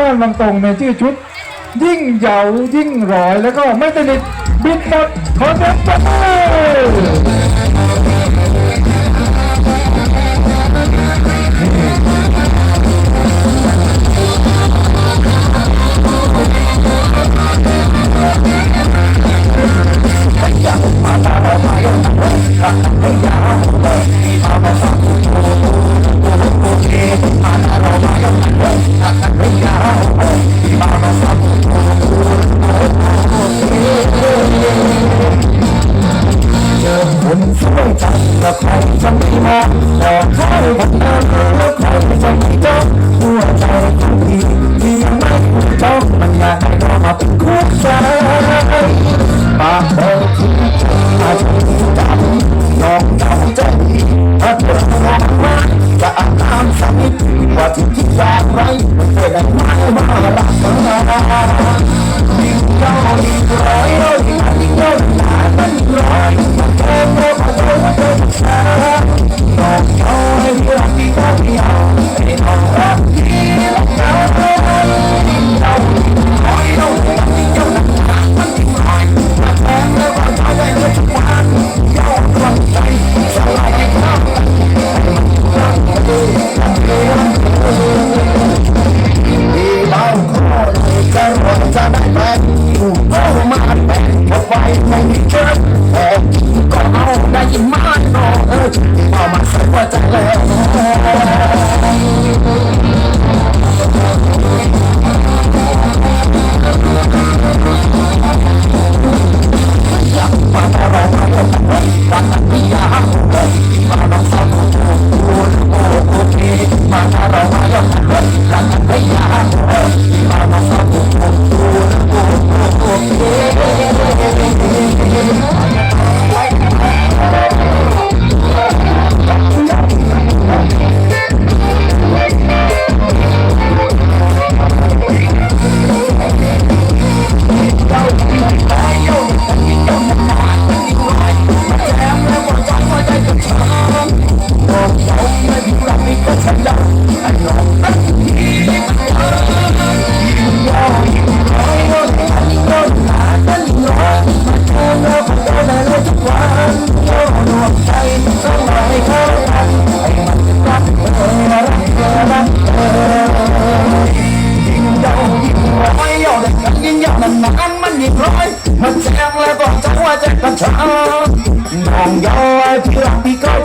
บ้านบางตรงในชื่อชุด ยิ่งเหยายิ่งร้อยแล้วก็ไม่สนิทบิดหมดขอเสียงปรบมือ ไม่จำแล้วใครจะไม่มองบอกใครคนนั้นแล้วใครจะไม่จำหัวใจของพี่ที่ยังไม่ถูกจ้องมันอยากให้เรามาเป็นคู่ใจ จะอาบน้ำสักนิดว่าที่คิดอยางไรมันเคยได้ไหมมารักกันยิ่งเย้ายิ่งร้อยยิ่งยิ่งเย้าหนามันร้อยมันเธอโง่มาโดนมาโดนช้าลองเย้าให้รักที่เขาเดียวให้ลองรักที่รักเย้าเย้ายิ่งร้อยยิ่ง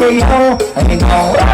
พี่ก็จะ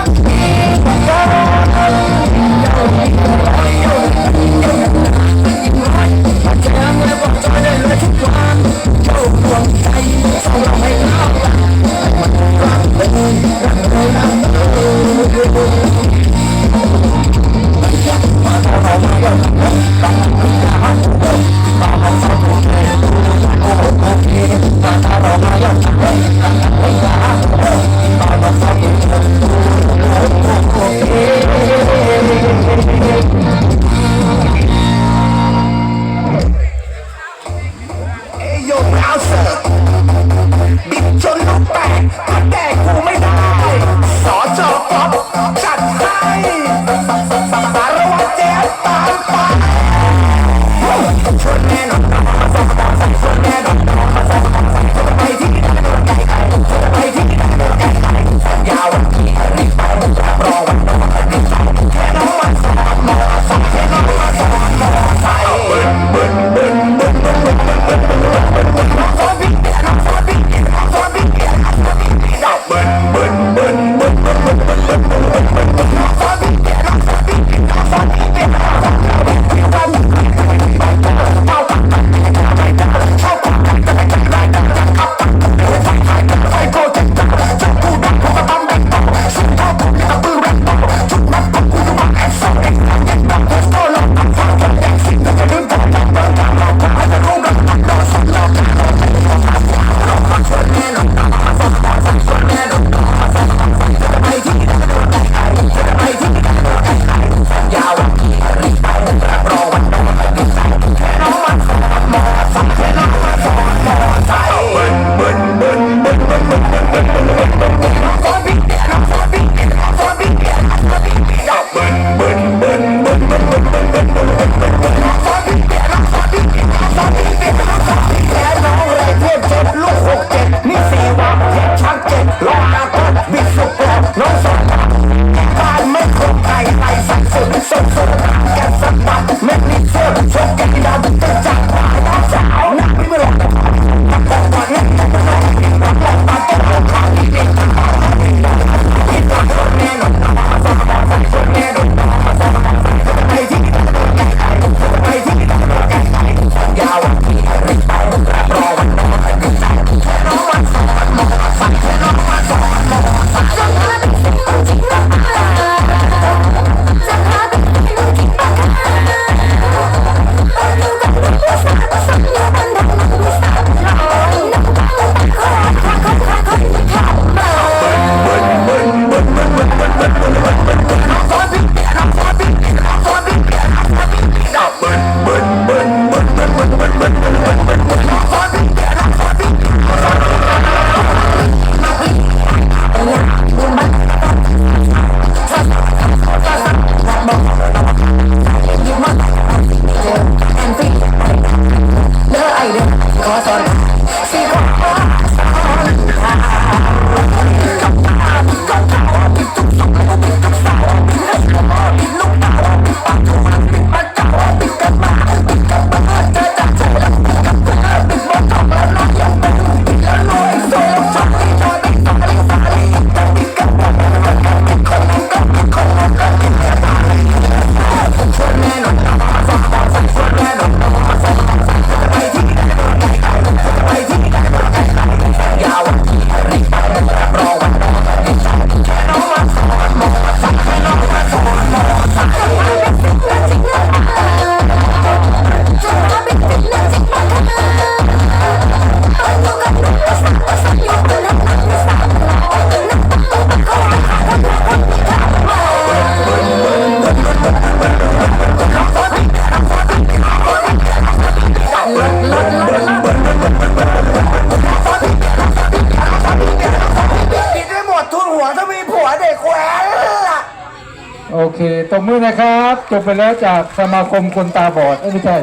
จบไปแล้วจากสมาคมคนตาบอดเอ้ยไม่ใช่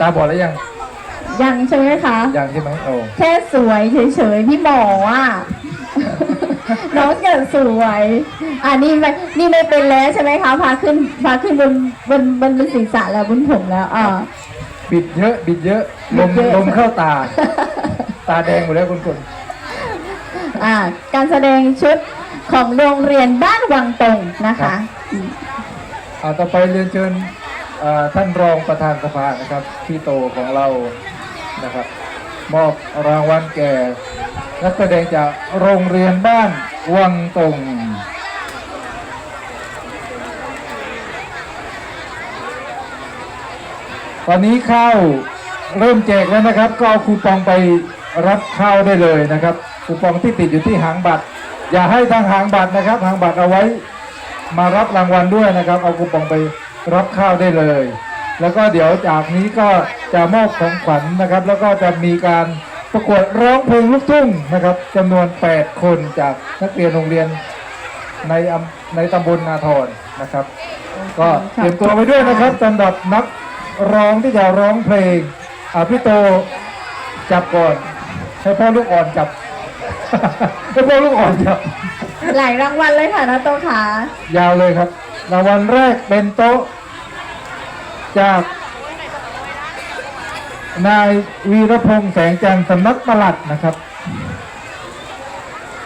ตาบอดแล้วยังยังใช่ไหมคะ ยังใช่ไหมโอ้แค่สวยเฉยๆ พี่หมออะ น้องเกิดสวย อ่านี่ไม่นี่ไม่เป็นแล้วใช่ไหมคะพาขึ้นพาขึ้นบนบนบนบนศีรษะแล้วบนผมแล้วอ่าบิดเยอะ บิดเยอะลมบิดเยอะลมเข้าตา ตาแดงหมดแล้วคุณคนอ่า การแสดงชุด ของโรงเรียนบ้านวังตงนะคะอ่าต่อไปเรียนเชิญอ่าท่านรองประธานสภานะครับพี่โตของเรานะครับ มอบรางวัลแก่นักแสดงจากโรงเรียนบ้านวังตงตอนนี้ข้าวเริ่มแจกแล้วนะครับ ก็เอาคูปองไปรับข้าวได้เลยนะครับคูปองที่ติดอยู่ที่หางบัตร อย่าให้ทางหางบัตรนะครับ หางบัตรเอาไว้มารับรางวัลด้วยนะครับ เอาคูปองไปรับข้าวได้เลย แล้วก็เดี๋ยวจากนี้ก็จะมอบของขวัญนะครับ แล้วก็จะมีการประกวดร้องเพลงลูกทุ่งนะครับจำนวน 8 คนจากนักเรียนโรงเรียนในอำในตำบลนาทรนะครับ ก็เตรียมตัวไปด้วยนะครับสำหรับนักร้องที่จะร้องเพลงอ่าพี่โตจับก่อนให้พ่อลูกอ่อนจับ ให้พ่อลูกอ่อนจับหลายรางวัลเลยค่ะนะโตขายาวเลยครับ รางวัลแรกเป็นโต๊ะ จากนายวีรพงษ์แสงจันทร์สำนักปลัดนะครับ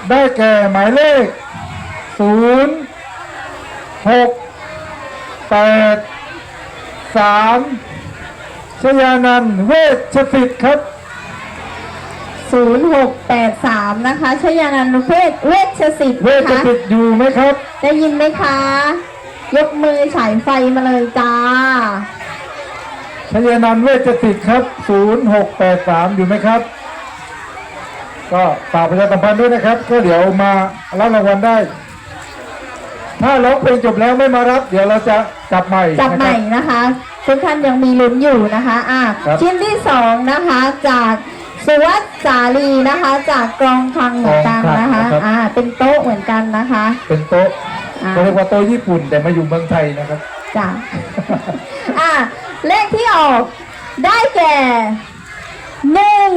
ได้แก่หมายเลขศูนย์หกแปดสามชยานันท์เวชสิทธิ์ครับ 0683 นะคะชยานันท์เพศเวชศิษฐ์เวนะชคะสิทธิ์อยู่ไหมครับ ได้ยินไหมคะ ยกมือฉายไฟมาเลยจ้า ชยานันท์เวชสิทธิ์ครับ 0683 อยู่ไหมครับ ก็ฝากประชาสัมพันธ์ด้วยนะครับ ก็เดี๋ยวมารับรางวัลได้ ถ้าร้องเพลงจบแล้วไม่มารับ เดี๋ยวเราจะจับใหม่จับใหม่นะครับ นะคะทุกท่านยังมีลุ้นอยู่นะคะ อะครับ ชิ้นที่สองนะคะจาก สุวัสดิ์สาลีนะคะ จากกรองคลังเหมือนกันนะคะอ่าเป็นโต๊ะเหมือนกันนะคะเป็นโต๊ะอ่าเขาเรียกว่าโต๊ะญี่ปุ่นแต่มาอยู่เมืองไทยนะครับ จ้ะอะเลขที่ออกได้แก่หนึ่ง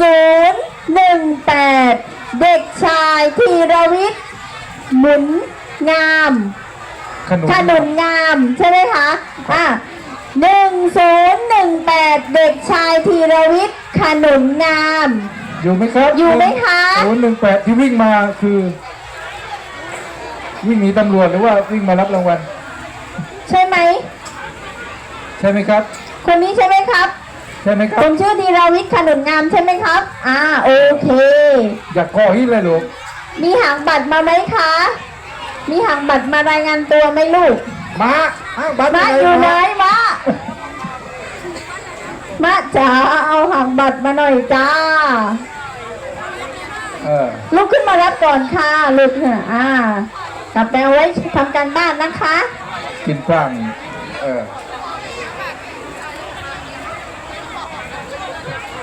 ศูนย์หนึ่งแปดเด็กชายธีรวิทย์หมุนงาม ขนุนขนุนงามใช่ไหมคะ อะหนึ่งศูนย์หนึ่งแปดเด็กชายธีรวิทย์ ขนุนงาม อยู่ไหมครับอยู่ไหมคะ ศูนย์หนึ่งแปดที่วิ่งมาคือ วิ่งหนีตำรวจหรือว่าวิ่งมารับรางวัลใช่ไหม ใช่ไหมครับ คนนี้ใช่ไหมครับใช่ไหมครัคบนชื่อธีรวิทย์ขนุนงามใช่ไหมครับ อ่าโอเค อยากคอฮิตเลยลูกมีหางบัตรมาไหมคะ มีหางบัตรมารายงานตัวไหมลูกมาอ้าวบัตรมาไหนอยู่ไหนมา มามาจ๋าเอาหางบัตรมาหน่อยจ้าเออลุกขึ้นมารับก่อนค่ะลูกเนี่ยอ่ากลับไปเอาไว้ทำการบ้านนะคะ กินฟังเออ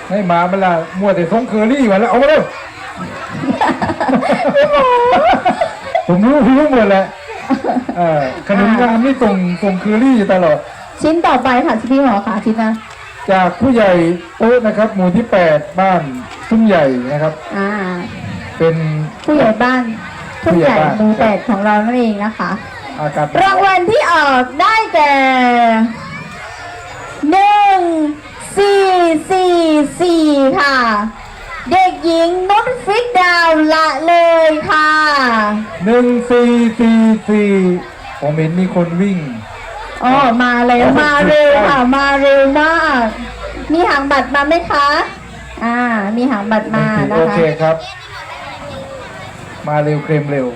ให้หมามันละมัวแต่ส่งเคอรี่มาแล้วเอามาเร็วผมรู้รู้หมดแหละเออขนมงามนี่ส่งส่งเคอรี่ตลอด ชิ้นต่อไปค่ะพี่หมอค่ะชิ้นนะ จากผู้ใหญ่โต๊ะนะครับ หมู่ที่ 8 บ้านซุ้มใหญ่นะครับ อ่า เป็นผู้ใหญ่บ้านผู้ผู้ใหใหญ่ญ่บ้านหมู่แปดของเรานั่นเองนะคะ อากาศรางวัลที่ออกได้แก่หนึ่งสี่สี่สี่ค่ะ เด็กหญิงนุชฟิกดาวละเลยค่ะ หนึ่งสี่สี่สี่ผมเห็นมีคนวิ่ง อ๋อมาเร็วมาเร็วค่ะมาเร็วมาก มีหางบัตรมาไหมคะ อ่า มีหางบัตรมานะโอคะเคครับ มาเร็วเคลมเร็ว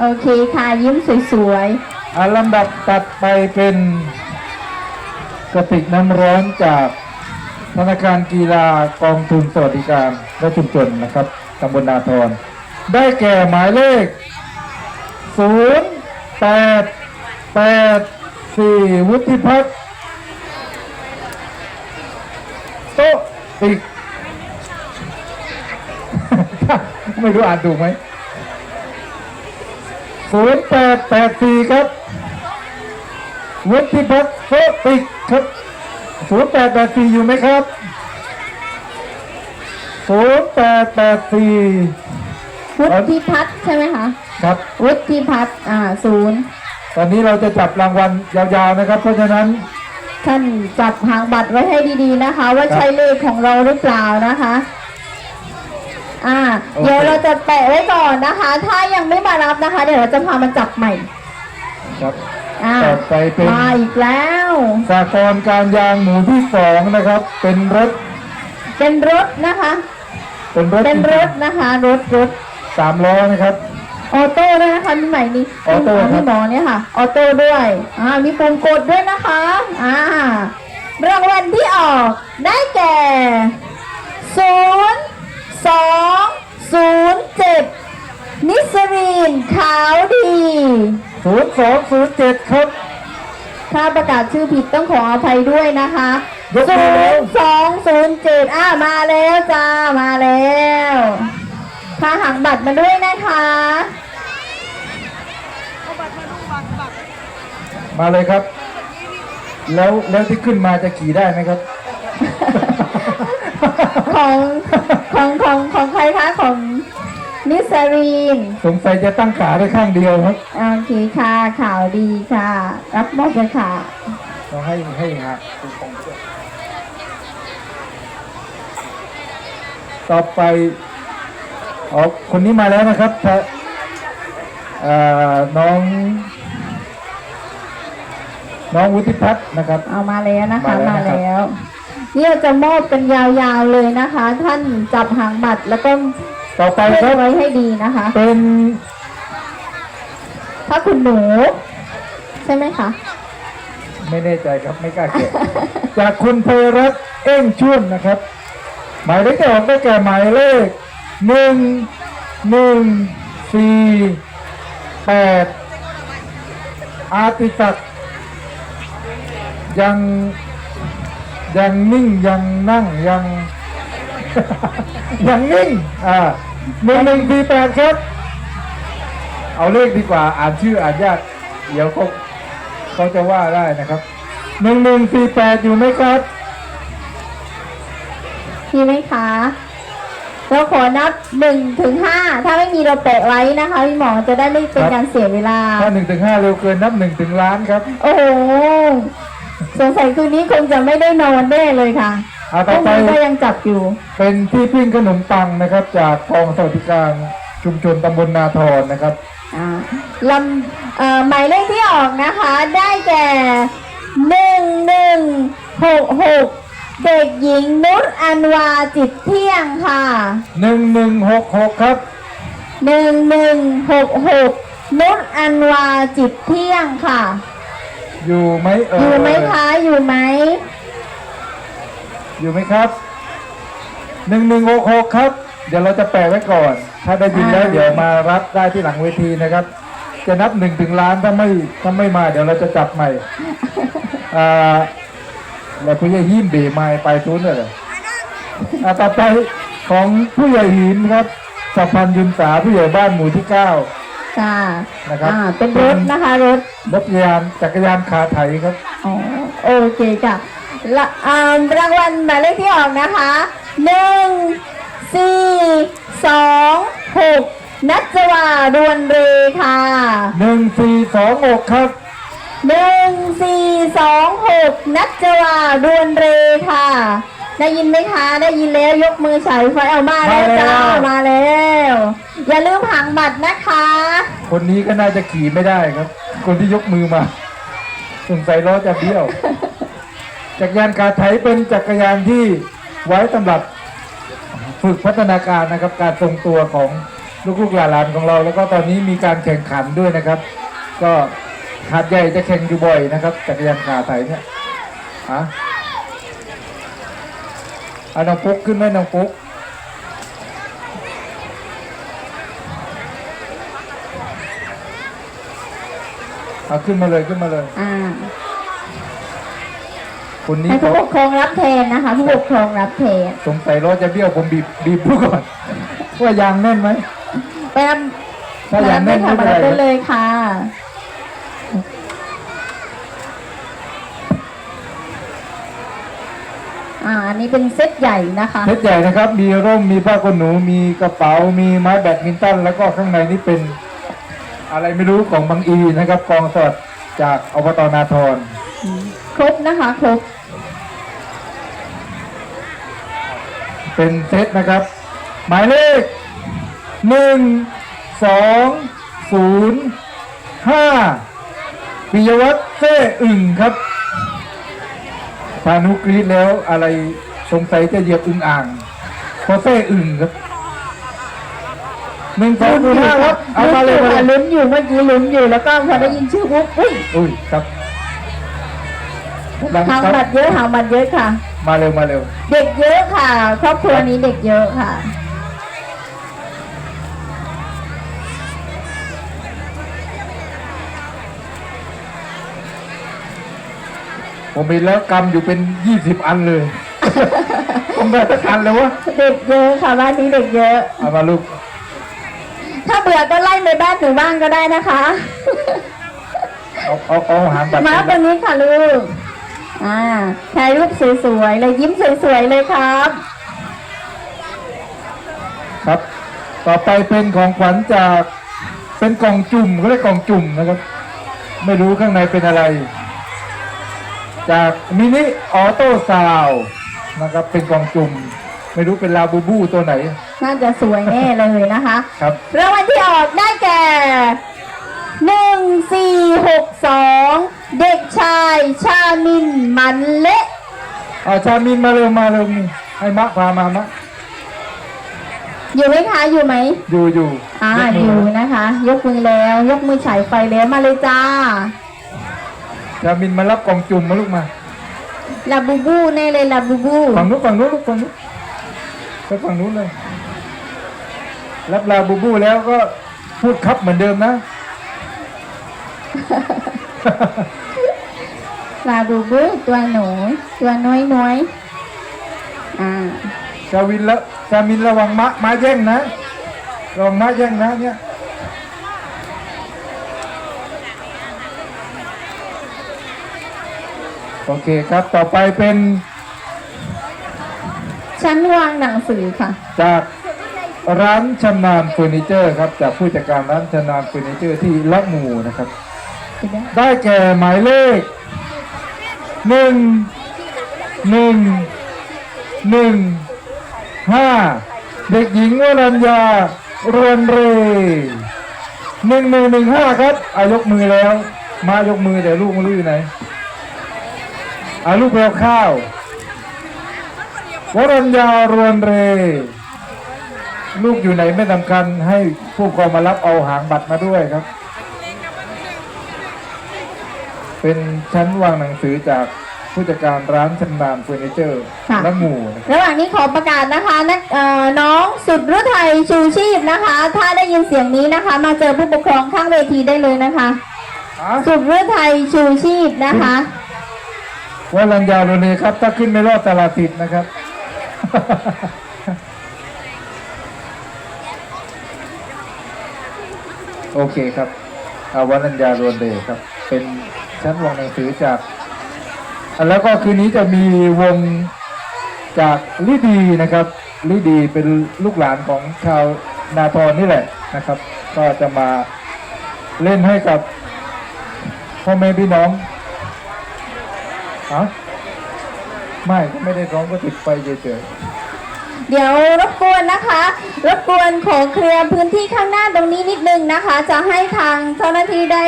โอเคค่ะยิ้มสวยอะลำดับตัดไปเป็นกระติกน้ำร้อนจากธนาคารกีฬากองทุนสวัสดิการและชุมชนนะครับตำบลนาทรได้แก่หมายเลข 0 8 8 4วุฒิพัฒน์โต๊ะติกไม่รู้อ่านถูกไหมศูนย์แปดแปดสี่ครับวุฒิพัฒน์โซติกครับศูนย์แปดแปดสี่อยู่ไหมครับศูนย์แปดแปดสี่ๆวุฒิพัฒน์ใช่ไหมคะ ครับ วุฒิพัฒน์อ่าศูนย์ ตอนนี้เราจะจับรางวัลยาวๆนะครับ เพราะฉะนั้น ท่านจับหางบัตรไว้ให้ดีๆนะคะ ว่าใช่เลขของเราหรือเปล่านะคะ อ่า โอเค เดี๋ยวเราจะแปะไว้ก่อนนะคะ ถ้ายังไม่มารับนะคะ เดี๋ยวเราจะพามาจับใหม่ ครับ อ่าต่อไปเป็น มาอีกแล้ว สากรณ์การยางหมู่ที่สองนะครับ เป็นรถเป็นรถนะคะ เป็นรถเป็นรถนะคะ รถรถสามล้อนะครับ ออโต้ด้วยนะคะมีใหม่นี่ออโต้ครับพี่หมอเนี่ยค่ะ ออโต้ด้วยอ่ามีปุ่มกดด้วยนะคะอ่ารางวัลที่ออกได้แก่ศูนย์สองศูนย์เจ็ดนิสรีนขาวดี ศูนย์สองศูนย์เจ็ดครับ ถ้าประกาศชื่อผิดต้องขออภัยด้วยนะคะยกมืศูอแล้วนย์สองศูนย์เจ็ดอ่ามาแล้วจ้า มาแล้วพาหางบัตรมาด้วยนะคะ มาเลยครับ แล้วแล้วที่ขึ้นมาจะขี่ได้ไหมครับ ของของของของใครคะของนิสรีนสงสัยจะตั้งขาได้ข้างเดียวครับโอเคค่ะข่าวดีค่ะ รับมอบเลยค่ะเราให้ให้ฮะคูปองด้วยต่อไปอ๋อคนนี้มาแล้วนะครับถ้าเอ่อน้อง น้องวุฒิพัฒน์นะครับ เอามาแล้วนะคะมามาแล้วนะครับ แล้วนี่เราจะมอบกันยาวๆเลยนะคะ ท่านจับหางบัตรแล้วก็ต่อไปเพื่คอรับไว้ให้ดีนะคะ เป็นถ้าคุณหนู ใช่ไหมคะ ไม่แน่ใจครับไม่กล้าเก็บ จากคุณเพรัตน์เอ้งชุ่นนะครับ หมายเลขที่ออกได้แก่หมายเลขหนึ่งหนึ่งสี่แปดอาติศักดิ์ ยังยังนิ่งยังนั่งยังยังนิ่งอ่าหนึ่งหนึ่งสี่แปดครับ เอาเลขดีกว่าอ่านชื่ออ่านยากเดี๋ยวเขาเขาจะว่าได้นะครับหนึ่งหนึ่งสี่แปดอยู่ไหมครับมีไหมคะเราขอนับหนึ่งถึงห้าถ้าไม่มีเราแปะไว้นะคะพี่หมอจะได้ไม่เป็นการเสียเวลา ถ้าหนึ่งถึงห้าเร็วเกินนับหนึ่งถึงล้านครับ โอ้โห สงสัยคืนนี้คงจะไม่ได้นอนแน่เลยค่ะอ่าพต่อรุ่งไปนี้ก็ยังจับอยู่ เป็นที่ปิ้งขนมปังนะครับ จากกองสวัสดิการชุมชนตำบลนาทรนะครับ อ่าลำเอ่อหมายเลขที่ออกนะคะได้แก่หนึ่งหนึ่งหกหกเด็กหญิงนุชอันวาจิตเที่ยงค่ะหนึ่งหนึ่งหกหกครับ หนึ่งหนึ่งหกหกนุชอันวาจิตเที่ยงค่ะ อยู่ไหมเอ่อยู่ไหมคะอยู่ไหมอยู่ไหมครับหนึ่งหนึ่งหกหกครับ เดี๋ยวเราจะแปะไว้ก่อน ถ้าได้ยินแล้วเดี๋ยวมารับได้ที่หลังเวทีนะครับ จะนับหนึ่งถึงล้านถ้าไม่ถ้าไม่มาเดี๋ยวเราจะจับใหม่อ่าแล้วผู้ใหญ่หิมเบไม้ไปทุนเลยเหรออ่าต่อไปของผู้ใหญ่หินครับสัมพันธ์ยุนสาผู้ใหญ่บ้านหมู่ที่เก้า ค่ะนะครับอ่าเป็นรถนะคะ รถรถยานจักรยานคาไถครับอ๋อโอเคค่ะละอ่ารางวัลหมายเลขที่ออกนะคะหนึ่งสี่สองหกนัจวาดวนเรค่ะหนึ่งสี่สองหกครับหนึ่งสี่สองหกนัจวาดวนเรค่ะ ได้ยินไหมคะ ได้ยินแล้วยกมือฉายไฟเอามาแล้วจ้ามาแล้ว อย่าลืมหางบัตรนะคะ คนนี้ก็น่าจะขี่ไม่ได้ครับ คนที่ยกมือมาสงสัยล้อจะเบี้ยว จักรยานคาไถเป็นจักรยานที่ไว้สำหรับฝึกพัฒนาการนะครับ การทรงตัวของลูกๆหลานๆของเรา แล้วก็ตอนนี้มีการแข่งขันด้วยนะครับ ก็หาดใหญ่จะแข่งอยู่บ่อยนะครับ จักรยานคาไถเนี่ยฮะ เอาน้องปุ๊กขึ้นไหมน้องปุ๊กเอาขึ้นมาเลยขึ้นมาเลยอ่าคนนี้ให้เขาผู้ปกครองรับแทนนะคะผู้ปกครองรับแทนสงสัยล้อจะเบี้ยวผมบีบบีบดูก่อน ว่ายางแน่นไหมไปรับถ้ายางแน่นค่ะไม่มาเป็นรับไร ได้เลยค่ะ อ่าอันนี้เป็นเซตใหญ่นะคะเซ็ตใหญ่นะครับ มีร่มมีผ้าขนหนูมีกระเป๋ามีไม้แบดมินตัน แล้วก็ข้างในนี่เป็นอะไรไม่รู้ของบางอีนะครับกองสอดจากอบตนาทรครบนะคะครบเป็นเซตนะครับ หมายเลขหนึ่งสองศูนย์ห้าปิยวัฒน์เซ่อึ่งครับ พานุกรีดแล้วอะไรสงสัยจะเหยียบอึ่งอ่างเพราะเซ่อึ่งครับหนึ่งสองศูนย์ห้าครับเอามาเลยลุ้นอยู่มาค่ะเลยลุ้นอยู่เมื่อกี้ลุ้นอยู่แล้วก็พอได้ยินชื่อปุ๊บอุ้ยอุ้ยครับหลังหางครับบัตรเยอะหางบัตรเยอะค่ะ มาเร็วมาเร็ว เด็กเยอะค่ะ ครอบครัวนี้เด็กเยอะค่ะ ผมมีแล้วกำอยู่เป็นยี่สิบอันเลยผมได้สักอันเลยวะเด็กเยอะค่ะบ้านนี้เด็กเยอะ เอามาลูก ถ้าเบื่อก็ไล่ไปบ้านหรือบ้านก็ได้นะคะ เอาเอาเอาหางบัตรมาตรงนี้ค่ะลูก อ่าถ่ายรูปสวยๆเลยยิ้มสวยๆเลยครับ ครับ ต่อไปเป็นของขวัญจาก เป็นกล่องจุ่มเขาเรียกกล่องจุ่มนะครับ ไม่รู้ข้างในเป็นอะไร จากมินิออโต้ซาวนะครับเป็นกล่องจุ่มไม่รู้เป็นลาบูบูตัวไหน น่าจะสวยแน่เลยนะคะครับรางวัลที่ออกได้แก่หนึ่งสี่หกสองเด็กชาย ชามินมันเละเอาชามินมาเร็วมาเร็วนี่ให้มะพามามะอยู่ไหมคะอยู่ไหมอยู่อยู่อ่ายกมือยู่นะคะ ยกมือแล้ว ยกมือฉายไฟแล้วมาเลยจ้า ชามินมารับกล่องจุ่มมาลูกมาลาบูบูแน่เลยลาบูบูฝั่งนู้นฝั่งนู้นลูกฝั่งนู้นไปฝั่งนู้นเลย รับลาบูบูแล้วก็พูดครับเหมือนเดิมนะลาบูบูตัวหนูตัวน้อยน้อยๆอ่าชาวินแล้วชามินระวังมะม้าแย่งนะระวังม้าแย่งนะเนี่ย โอเคครับ ต่อไปเป็น ชั้นวางหนังสือค่ะ จากร้านชำนาญเฟอร์นิเจอร์ครับ จากผู้จัดการร้านชำนาญเฟอร์นิเจอร์ที่ละหมูนะครับ ได้แก่หมายเลขหนึ่งหนึ่งหนึ่งห้าเด็กหญิงวรัญญารวนเรหนึ่งหนึ่งหนึ่งห้าครับอายกมือแล้ว มายกมือเดี๋ยวลูกมาลื้อไหน อาลูกแปลข้าววรัญญารวนเร ลูกอยู่ไหนไม่สำคัญให้ผู้ปกครองมารับเอาหางบัตรมาด้วยครับ เป็นชั้นวางหนังสือจากผู้จัดการร้านชำนาญเฟอร์นิเจอร์ค่ะ และหมู่นะครับระหว่างนี้ขอประกาศนะคะนักเอ่อน้องสุดรุไทยชูชีพนะคะ ถ้าได้ยินเสียงนี้นะคะ มาเจอผู้ปกครองข้างเวทีได้เลยนะคะ อะสุดรุไทยชูชีพนะคะ วรัญญาโรนเรครับ ถ้าขึ้นไม่รอดตลาดติดนะครับ โอเคครับอาวรัญญาโรนเดครับ เป็นชั้นวงหนังสือจาก แล้วก็คืนนี้จะมีวงจากลิดีนะครับลิดีเป็นลูกหลานของชาวนาทรนี่แหละนะครับ ก็จะมาเล่นให้กับพ่อแม่พี่น้อง อะไม่ก็ไม่ได้ร้องก็ติดไฟเฉยๆเดี๋ยวรบกวนนะคะ รบกวนขอเคลียร์พื้นที่ข้างหน้าตรงนี้นิดนึงนะคะ จะให้ทางเจ้าหน้าที่ได้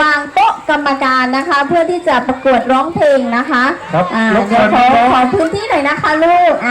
วางโต๊ะกรรมการนะคะ เพื่อที่จะประกวดร้องเพลงนะคะครับอ่ารบกวนเดี๋ยวขอน้องขอพื้นที่หน่อยนะคะลูกอ่า